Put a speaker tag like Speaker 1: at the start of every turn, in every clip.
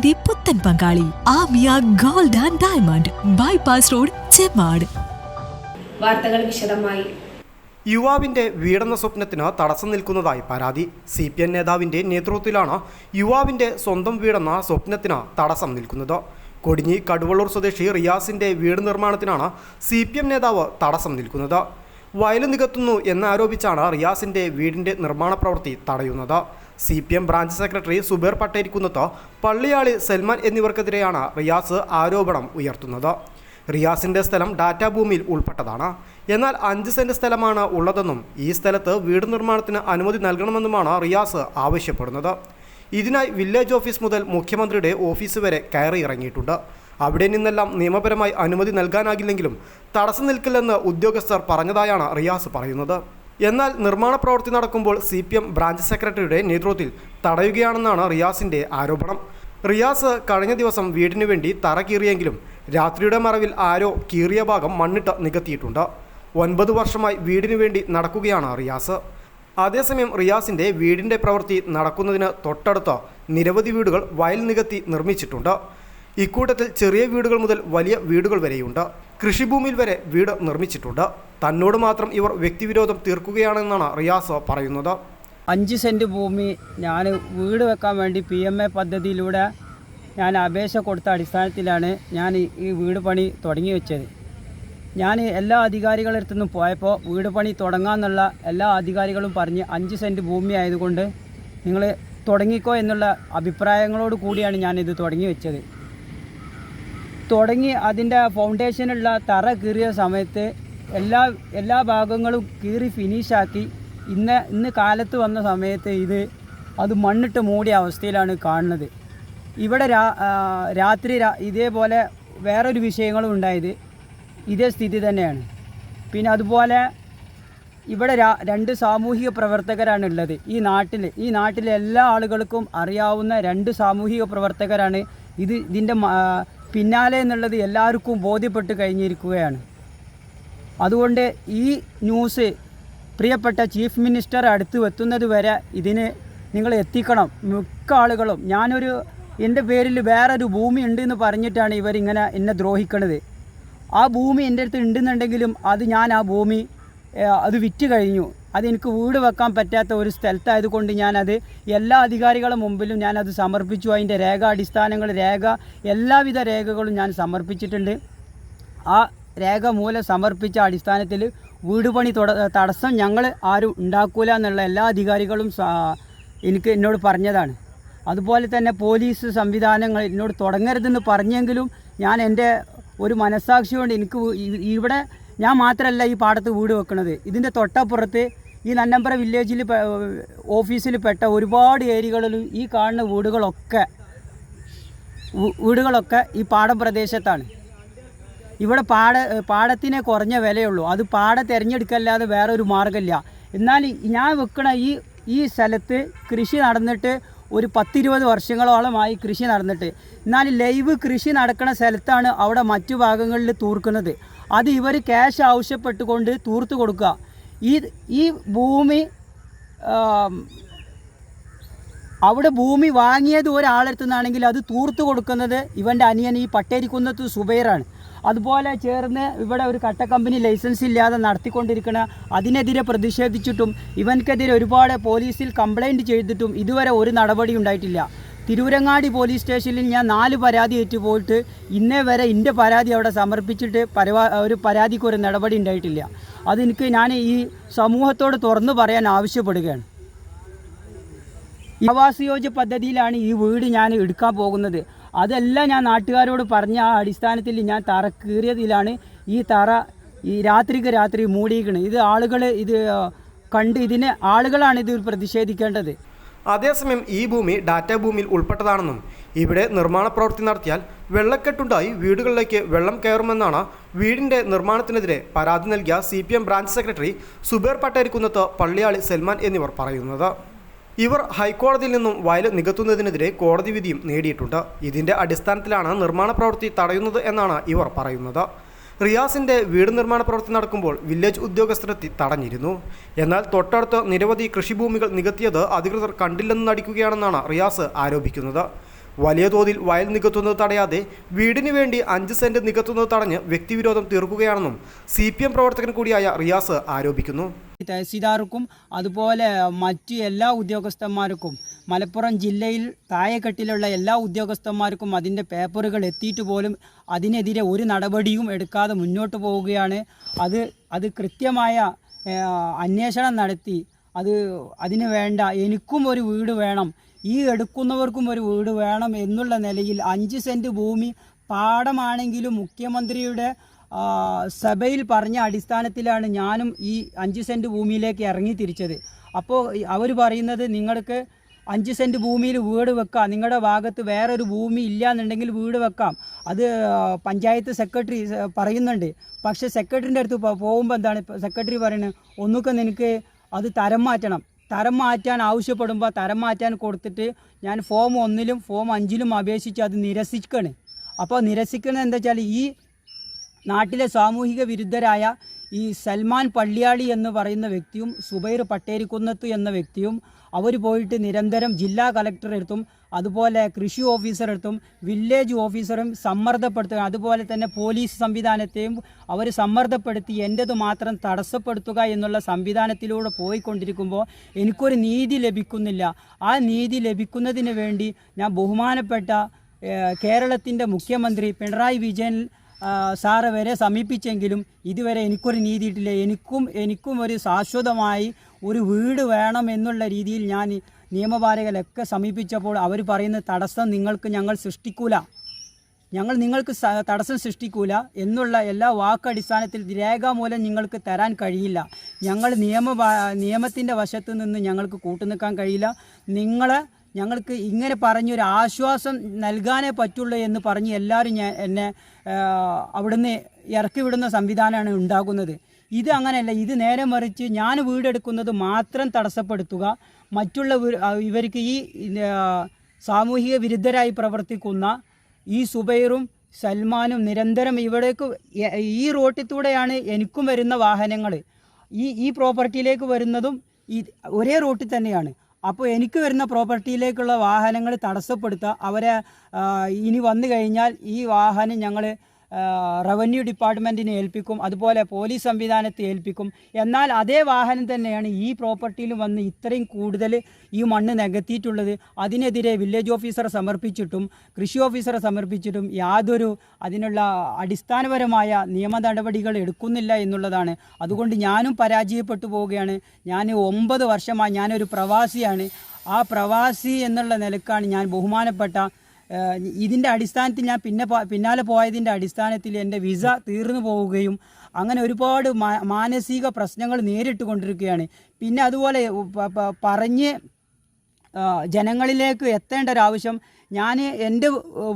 Speaker 1: വിവാഹത്തിന്റെ പുത്തൻ പങ്കാളി Amiya gold and diamond bypass road Chemmad.
Speaker 2: വാർത്തകൾ വിശദമായി.
Speaker 3: യുവാവിന്റെ വീടെന്ന സ്വപ്നത്തിന് തടസ്സം നിൽക്കുന്നതായി പരാതി. സി പി എം നേതാവിന്റെ നേതൃത്വത്തിലാണ് യുവാവിന്റെ സ്വന്തം വീടെന്ന സ്വപ്നത്തിന് തടസ്സം നിൽക്കുന്നത്. കൊടിഞ്ഞി കടുവള്ളൂർ സ്വദേശി റിയാസിന്റെ വീട് നിർമ്മാണത്തിനാണ് സി പി എം നേതാവ് തടസ്സം നിൽക്കുന്നത്. വയൽ നികത്തുന്നു എന്നാരോപിച്ചാണ് റിയാസിന്റെ വീടിന്റെ നിർമ്മാണ പ്രവൃത്തി തടയുന്നത്. C P M branch secretary Zubair Patterikunnath Palliyali Salman എന്നിവർക്കെതിരെയാണ് Riyas ആരോപണം ഉയർത്തുന്നത്. റിയാസിന്റെ സ്ഥലം ഡാറ്റാ ഭൂമിയിൽ ഉൾപ്പെട്ടതാണ്. എന്നാൽ അഞ്ച് സെന്റ് സ്ഥലമാണ് ഉള്ളതെന്നും ഈ സ്ഥലത്ത് വീട് നിർമ്മാണത്തിന് അനുമതി നൽകണമെന്നുമാണ് റിയാസ് ആവശ്യപ്പെടുന്നത്. ഇതിനായി വില്ലേജ് ഓഫീസ് മുതൽ മുഖ്യമന്ത്രിയുടെ ഓഫീസ് വരെ കയറി ഇറങ്ങിയിട്ടുണ്ട് അവിടെ നിന്നെല്ലാം നിയമപരമായി അനുമതി നൽകാനാകില്ലെങ്കിലും തടസ്സം നിൽക്കില്ലെന്ന് ഉദ്യോഗസ്ഥർ പറഞ്ഞതായാണ് റിയാസ് പറയുന്നത്. എന്നാൽ നിർമ്മാണ പ്രവൃത്തി നടക്കുമ്പോൾ സി ബ്രാഞ്ച് സെക്രട്ടറിയുടെ നേതൃത്വത്തിൽ തടയുകയാണെന്നാണ് റിയാസിന്റെ ആരോപണം. റിയാസ് കഴിഞ്ഞ ദിവസം വീടിനു വേണ്ടി തറ കീറിയെങ്കിലും രാത്രിയുടെ മറവിൽ ആരോ കീറിയ ഭാഗം മണ്ണിട്ട് നികത്തിയിട്ടുണ്ട്. ഒൻപത് വർഷമായി വീടിനു വേണ്ടി നടക്കുകയാണ് റിയാസ്. അതേസമയം റിയാസിന്റെ വീടിന്റെ പ്രവൃത്തി നടക്കുന്നതിന് തൊട്ടടുത്ത് നിരവധി വീടുകൾ വയൽ നികത്തി നിർമ്മിച്ചിട്ടുണ്ട്. ഇക്കൂട്ടത്തിൽ ചെറിയ വീടുകൾ മുതൽ വലിയ വീടുകൾ വരെയുണ്ട്. കൃഷിഭൂമിയിൽ വരെ വീട് നിർമ്മിച്ചിട്ടുണ്ട്. തന്നോട് മാത്രം ഇവർ വ്യക്തിവിരോധം തീർക്കുകയാണെന്നാണ് റിയാസ് പറയുന്നത്.
Speaker 4: അഞ്ച് സെന്റ് ഭൂമി ഞാൻ വീട് വെക്കാൻ വേണ്ടി പി എം എ പദ്ധതിയിലൂടെ ഞാൻ അപേക്ഷ കൊടുത്ത അടിസ്ഥാനത്തിലാണ് ഞാൻ ഈ- വീട് പണി തുടങ്ങി വെച്ചത്. ഞാൻ എല്ലാ അധികാരികളുടെ അടുത്തു നിന്നും പോയപ്പോൾ വീട് പണി തുടങ്ങാമെന്നുള്ള എല്ലാ അധികാരികളും പറഞ്ഞ് അഞ്ച് സെന്റ് ഭൂമി ആയതുകൊണ്ട് നിങ്ങൾ തുടങ്ങിക്കോ എന്നുള്ള അഭിപ്രായങ്ങളോട് കൂടിയാണ് ഞാനിത് തുടങ്ങി വെച്ചത്. തുടങ്ങി അതിന്റെ ഫൗണ്ടേഷനുള്ള തറ കീറിയ സമയത്ത് എല്ലാ എല്ലാ ഭാഗങ്ങളും കീറി ഫിനിഷാക്കി ഇന്ന് ഇന്ന് കാലത്ത് വന്ന സമയത്ത് ഇത് അത് മണ്ണിട്ട് മൂടിയ അവസ്ഥയിലാണ് കാണുന്നത്. ഇവിടെ രാ രാത്രി ഇതേപോലെ വേറൊരു വിഷയങ്ങളും ഉണ്ടായത് ഇതേ സ്ഥിതി തന്നെയാണ്. പിന്നെ അതുപോലെ ഇവിടെ രണ്ട് സാമൂഹിക പ്രവർത്തകരാണ് ഉള്ളത്. ഈ നാട്ടിൽ ഈ നാട്ടിലെ എല്ലാ ആളുകൾക്കും അറിയാവുന്ന രണ്ട് സാമൂഹിക പ്രവർത്തകരാണ് ഇത് ഇതിന്റെ പിന്നാലെ എന്നുള്ളത് എല്ലാവർക്കും ബോധ്യപ്പെട്ട് കഴിഞ്ഞിരിക്കുകയാണ്. അതുകൊണ്ട് ഈ ന്യൂസ് പ്രിയപ്പെട്ട ചീഫ് മിനിസ്റ്റർ അടുത്ത് എത്തുന്നത് വരെ ഇതിന് നിങ്ങൾ എത്തിക്കണം. മിക്ക ആളുകളും ഞാനൊരു എന്റെ പേരിൽ വേറൊരു ഭൂമി ഉണ്ട് എന്ന് പറഞ്ഞിട്ടാണ് ഇവരിങ്ങനെ എന്നെ ദ്രോഹിക്കണത്. ആ ഭൂമി എന്റെ അടുത്ത് ഉണ്ടെന്നുണ്ടെങ്കിലും അത് ഞാൻ ആ ഭൂമി അത് വിറ്റ് കഴിഞ്ഞു. അതെനിക്ക് വീട് വെക്കാൻ പറ്റാത്ത ഒരു സ്ഥലത്തായതുകൊണ്ട് ഞാനത് എല്ലാ അധികാരികളുടെ മുമ്പിലും ഞാനത് സമർപ്പിച്ചു. അതിന്റെ രേഖ അടിസ്ഥാനങ്ങൾ രേഖ എല്ലാവിധ രേഖകളും ഞാൻ സമർപ്പിച്ചിട്ടുണ്ട്. ആ രേഖ മൂലം സമർപ്പിച്ച അടിസ്ഥാനത്തിൽ വീട് പണി തുട തടസ്സം ഞങ്ങൾ ആരും ഉണ്ടാക്കൂല എന്നുള്ള എല്ലാ അധികാരികളും എനിക്ക് എന്നോട് പറഞ്ഞതാണ്. അതുപോലെ തന്നെ പോലീസ് സംവിധാനങ്ങൾ എന്നോട് തുടങ്ങരുതെന്ന് പറഞ്ഞെങ്കിലും ഞാൻ എന്റെ ഒരു മനസ്സാക്ഷി കൊണ്ട് എനിക്ക് ഇവിടെ ഞാൻ മാത്രമല്ല ഈ പാടത്ത് വീട് വെക്കുന്നത്. ഇതിന്റെ തൊട്ടപ്പുറത്ത് ഈ നന്നമ്പ്ര വില്ലേജിൽ ഓഫീസിൽ പെട്ട ഒരുപാട് ഏരിയകളിലും ഈ കാണുന്ന വീടുകളൊക്കെ വീടുകളൊക്കെ ഈ പാടം പ്രദേശത്താണ്. ഇവിടെ പാട പാടത്തിനെ കുറഞ്ഞ വിലയുള്ളൂ. അത് പാടം തിരഞ്ഞെടുക്കല്ലാതെ വേറെ ഒരു മാർഗമില്ല. എന്നാൽ ഞാൻ വെക്കണ ഈ ഈ സ്ഥലത്ത് കൃഷി നടന്നിട്ട് ഒരു പത്തിരുപത് വർഷങ്ങളോളമായി കൃഷി നടന്നിട്ട്. എന്നാൽ ലൈവ് കൃഷി നടക്കുന്ന സ്ഥലത്താണ് അവിടെ മറ്റു ഭാഗങ്ങളിൽ തൂർക്കുന്നത്. അത് ഇവർ ക്യാഷ് ആവശ്യപ്പെട്ടുകൊണ്ട് തൂർത്ത് കൊടുക്കുക. ഈ ഈ ഭൂമി അവിടെ ഭൂമി വാങ്ങിയത് ഒരാളെടുത്തു നിന്നാണെങ്കിൽ അത് തൂർത്ത് കൊടുക്കുന്നത് ഇവന്റെ അനിയൻ ഈ പട്ടേരിക്കുന്നത്ത് സുബൈറാണ്. അതുപോലെ ചേർന്ന് ഇവിടെ ഒരു കട്ട കമ്പനി ലൈസൻസ് ഇല്ലാതെ നടത്തിക്കൊണ്ടിരിക്കുന്ന അതിനെതിരെ പ്രതിഷേധിച്ചിട്ടും ഇവൻക്കെതിരെ ഒരുപാട് പോലീസിൽ കംപ്ലൈന്റ് ചെയ്തിട്ടും ഇതുവരെ ഒരു നടപടി ഉണ്ടായിട്ടില്ല. തിരൂരങ്ങാടി പോലീസ് സ്റ്റേഷനിൽ ഞാൻ നാല് പരാതി ഏറ്റുപോയിട്ട് ഇന്നേ വരെ എന്റെ പരാതി അവിടെ സമർപ്പിച്ചിട്ട് പരവാ ഒരു പരാതിക്ക് ഒരു നടപടി ഉണ്ടായിട്ടില്ല. അതെനിക്ക് ഞാൻ ഈ സമൂഹത്തോട് തുറന്നു പറയാൻ ആവശ്യപ്പെടുകയാണ്. ആവാസയോജ്യ പദ്ധതിയിലാണ് ഈ വീട് ഞാൻ എടുക്കാൻ പോകുന്നത്. അതെല്ലാം ഞാൻ നാട്ടുകാരോട് പറഞ്ഞ ആ അടിസ്ഥാനത്തിൽ ഞാൻ തറ കീറിയതിലാണ് ഈ തറ ഈ രാത്രിക്ക് രാത്രി മൂടിയിരിക്കുന്നത് ഇത് ആളുകൾ ഇത് കണ്ട് ഇതിന് ആളുകളാണ് ഇതിൽ പ്രതിഷേധിക്കേണ്ടത്.
Speaker 3: അതേസമയം ഈ ഭൂമി ഡാറ്റ ഭൂമിയിൽ ഉൾപ്പെട്ടതാണെന്നും ഇവിടെ നിർമ്മാണ പ്രവൃത്തി നടത്തിയാൽ വെള്ളക്കെട്ടുണ്ടായി വീടുകളിലേക്ക് വെള്ളം കയറുമെന്നാണ് വീടിന്റെ നിർമ്മാണത്തിനെതിരെ പരാതി നൽകിയ C branch secretary Zubair Patterikunnath Palliyali Salman എന്നിവർ പറയുന്നത്. ഇവർ ഹൈക്കോടതിയിൽ നിന്നും വയൽ നികത്തുന്നതിനെതിരെ കോടതി വിധിയും നേടിയിട്ടുണ്ട്. ഇതിന്റെ അടിസ്ഥാനത്തിലാണ് നിർമ്മാണ പ്രവൃത്തി തടയുന്നത് എന്നാണ് ഇവർ പറയുന്നത്. റിയാസിന്റെ വീട് നിർമ്മാണ പ്രവൃത്തി നടക്കുമ്പോൾ വില്ലേജ് ഉദ്യോഗസ്ഥരെത്തി തടഞ്ഞിരുന്നു. എന്നാൽ തൊട്ടടുത്ത് നിരവധി കൃഷിഭൂമികൾ നികത്തിയത് അധികൃതർ കണ്ടില്ലെന്ന് നടിക്കുകയാണെന്നാണ് റിയാസ് ആരോപിക്കുന്നത്. വലിയ തോതിൽ വയൽ നികത്തുന്നത് തടയാതെ വീടിന് വേണ്ടി അഞ്ച് സെന്റ് നികത്തുന്നത് തടഞ്ഞ് വ്യക്തിവിരോധം തീർക്കുകയാണെന്നും സി പി എം പ്രവർത്തകൻ കൂടിയായ റിയാസ് ആരോപിക്കുന്നു.
Speaker 4: തഹസീൽദാർക്കും അതുപോലെ മറ്റ് എല്ലാ ഉദ്യോഗസ്ഥന്മാർക്കും മലപ്പുറം ജില്ലയിൽ താഴെക്കെട്ടിലുള്ള എല്ലാ ഉദ്യോഗസ്ഥന്മാർക്കും അതിന്റെ പേപ്പറുകൾ എത്തിയിട്ട് പോലും അതിനെതിരെ ഒരു നടപടിയും എടുക്കാതെ മുന്നോട്ട് പോവുകയാണ്. അത് അത് കൃത്യമായ അന്വേഷണം നടത്തി. അത് അതിന് വേണ്ട എനിക്കും ഒരു വീട് വേണം ഈ എടുക്കുന്നവർക്കും ഒരു വീട് വേണം എന്നുള്ള നിലയിൽ അഞ്ച് സെന്റ് ഭൂമി പാടമാണെങ്കിലും മുഖ്യമന്ത്രിയുടെ സഭയിൽ പറഞ്ഞ അടിസ്ഥാനത്തിലാണ് ഞാനും ഈ അഞ്ച് സെന്റ് ഭൂമിയിലേക്ക് ഇറങ്ങി തിരിച്ചത്. അപ്പോൾ അവർ പറയുന്നത് നിങ്ങൾക്ക് അഞ്ച് സെന്റ് ഭൂമിയിൽ വീട് വെക്കാം നിങ്ങളുടെ ഭാഗത്ത് വേറൊരു ഭൂമി ഇല്ല എന്നുണ്ടെങ്കിൽ വീട് വെക്കാം. അത് പഞ്ചായത്ത് സെക്രട്ടറി പറയുന്നുണ്ട്. പക്ഷേ സെക്രട്ടറിന്റെ അടുത്ത് പോകുമ്പോൾ എന്താണ് സെക്രട്ടറി പറയുന്നത് ഒന്നുക്കെ നിനക്ക് അത് തരം മാറ്റണം. തരം മാറ്റാൻ ആവശ്യപ്പെടുമ്പോൾ തരം മാറ്റാൻ കൊടുത്തിട്ട് ഞാൻ ഫോം ഒന്നിലും ഫോം അഞ്ചിലും അപേക്ഷിച്ച് അത് നിരസിക്കണേ. അപ്പോൾ നിരസിക്കുന്നത് എന്താ വെച്ചാൽ ഈ നാട്ടിലെ സാമൂഹിക വിരുദ്ധരായ ഈ സൽമാൻ പള്ളിയാളി എന്ന് പറയുന്ന വ്യക്തിയും സുബൈർ പട്ടേരിക്കുന്നത്ത് എന്ന വ്യക്തിയും അവർ പോയിട്ട് നിരന്തരം ജില്ലാ കളക്ടറെടുത്തും അതുപോലെ കൃഷി ഓഫീസറെടുത്തും വില്ലേജ് ഓഫീസറും സമ്മർദ്ദപ്പെടുത്തുക അതുപോലെ തന്നെ പോലീസ് സംവിധാനത്തെയും അവർ സമ്മർദ്ദപ്പെടുത്തി എന്റെത് മാത്രം തടസ്സപ്പെടുത്തുക എന്നുള്ള സംവിധാനത്തിലൂടെ പോയിക്കൊണ്ടിരിക്കുമ്പോൾ എനിക്കൊരു നീതി ലഭിക്കുന്നില്ല. ആ നീതി ലഭിക്കുന്നതിന് വേണ്ടി ഞാൻ ബഹുമാനപ്പെട്ട കേരളത്തിന്റെ മുഖ്യമന്ത്രി പിണറായി വിജയൻ സാറ് വരെ സമീപിച്ചെങ്കിലും ഇതുവരെ എനിക്കൊരു നീതി കിട്ടില്ല എനിക്കും എനിക്കും ഒരു ശാശ്വതമായി ഒരു വീട് വേണം എന്നുള്ള രീതിയിൽ ഞാൻ നിയമപാലകരൊക്കെ സമീപിച്ചപ്പോൾ അവർ പറയുന്ന തടസ്സം നിങ്ങൾക്ക് ഞങ്ങൾ സൃഷ്ടിക്കൂല. ഞങ്ങൾ നിങ്ങൾക്ക് തടസ്സം സൃഷ്ടിക്കൂല എന്നുള്ള എല്ലാ വാക്കടിസ്ഥാനത്തിൽ രേഖാമൂലം നിങ്ങൾക്ക് തരാൻ കഴിയില്ല. ഞങ്ങൾ നിയമ നിയമത്തിന്റെ വശത്ത് നിന്ന് ഞങ്ങൾക്ക് കൂട്ടുനിൽക്കാൻ കഴിയില്ല. നിങ്ങളെ ഞങ്ങൾക്ക് ഇങ്ങനെ പറഞ്ഞൊരു ആശ്വാസം നൽകാനേ പറ്റുള്ളൂ എന്ന് പറഞ്ഞ് എല്ലാവരും ഞാൻ എന്നെ അവിടുന്ന് ഇറക്കി വിടുന്ന സംവിധാനമാണ് ഉണ്ടാകുന്നത്. ഇത് അങ്ങനെയല്ല ഇത് നേരെ മറിച്ച് ഞാൻ വീടെടുക്കുന്നത് മാത്രം തടസ്സപ്പെടുത്തുക. മറ്റുള്ള ഇവർക്ക് ഈ സാമൂഹിക വിരുദ്ധരായി പ്രവർത്തിക്കുന്ന ഈ സുബൈറും സൽമാനും നിരന്തരം ഇവിടേക്ക് ഈ റോട്ടിലൂടെയാണ് എനിക്കും വരുന്ന വാഹനങ്ങൾ. ഈ ഈ പ്രോപ്പർട്ടിയിലേക്ക് വരുന്നതും ഈ ഒരേ റോട്ടിൽ തന്നെയാണ്. അപ്പോൾ എനിക്ക് വരുന്ന പ്രോപ്പർട്ടിയിലേക്കുള്ള വാഹനങ്ങൾ തടസ്സപ്പെടുത്തുക അവരെ ഇനി വന്നു കഴിഞ്ഞാൽ ഈ വാഹനം ഞങ്ങൾ റവന്യൂ ഡിപ്പാർട്ട്മെന്റിനെ ഏൽപ്പിക്കും അതുപോലെ പോലീസ് സംവിധാനത്തെ ഏൽപ്പിക്കും. എന്നാൽ അതേ വാഹനം തന്നെയാണ് ഈ പ്രോപ്പർട്ടിയിൽ വന്ന് ഇത്രയും കൂടുതൽ ഈ മണ്ണ് നികത്തിയിട്ടുള്ളത്. അതിനെതിരെ വില്ലേജ് ഓഫീസറെ സമർപ്പിച്ചിട്ടും കൃഷി ഓഫീസറെ സമർപ്പിച്ചിട്ടും യാതൊരു അതിനുള്ള അടിസ്ഥാനപരമായ നിയമ നടപടികൾ എടുക്കുന്നില്ല എന്നുള്ളതാണ്. അതുകൊണ്ട് ഞാനും പരാജയപ്പെട്ടു പോവുകയാണ്. ഞാൻ ഒമ്പത് വർഷമായി ഞാനൊരു പ്രവാസിയാണ്. ആ പ്രവാസി എന്നുള്ള നിലക്കാണ് ഞാൻ ബഹുമാനപ്പെട്ട ഇതിന്റെ അടിസ്ഥാനത്തിൽ ഞാൻ പിന്നെ പിന്നാലെ പോയതിന്റെ അടിസ്ഥാനത്തിൽ എന്റെ വിസ തീർന്നു പോവുകയും അങ്ങനെ ഒരുപാട് മാനസിക പ്രശ്നങ്ങൾ നേരിട്ട് കൊണ്ടിരിക്കുകയാണ് പിന്നെ അതുപോലെ പറഞ്ഞ് ജനങ്ങളിലേക്ക് എത്തേണ്ട ഒരു ആവശ്യം. ഞാൻ എന്റെ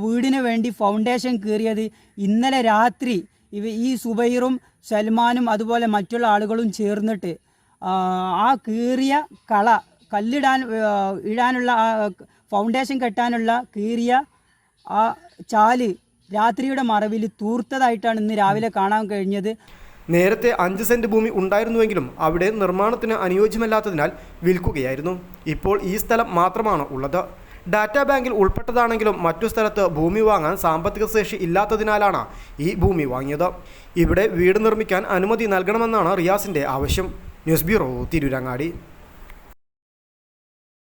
Speaker 4: വീടിന് വേണ്ടി ഫൗണ്ടേഷൻ കീറിയത് ഇന്നലെ രാത്രി ഇവ ഈ സുബൈറും സൽമാനും അതുപോലെ മറ്റുള്ള ആളുകളും ചേർന്നിട്ട് ആ, കീറിയ കള കല്ലിടാൻ ഇടാനുള്ള ഫൗണ്ടേഷൻ കെട്ടാനുള്ള കീറിയ ആ ചാൽ രാത്രിയുടെ മറവിൽ തൂർത്തതായിട്ടാണ് ഇന്ന് രാവിലെ കാണാൻ കഴിഞ്ഞത്.
Speaker 3: നേരത്തെ അഞ്ച് സെന്റ് ഭൂമി ഉണ്ടായിരുന്നുവെങ്കിലും അവിടെ നിർമ്മാണത്തിന് അനുയോജ്യമല്ലാത്തതിനാൽ വിൽക്കുകയായിരുന്നു. ഇപ്പോൾ ഈ സ്ഥലം മാത്രമാണ് ഉള്ളത്. ഡാറ്റാ ബാങ്കിൽ ഉൾപ്പെട്ടതാണെങ്കിലും മറ്റു സ്ഥലത്ത് ഭൂമി വാങ്ങാൻ സാമ്പത്തിക ശേഷി ഇല്ലാത്തതിനാലാണ് ഈ ഭൂമി വാങ്ങിയത്. ഇവിടെ വീട് നിർമ്മിക്കാൻ അനുമതി നൽകണമെന്നാണ് റിയാസിന്റെ ആവശ്യം. News bureau Tirurangadi.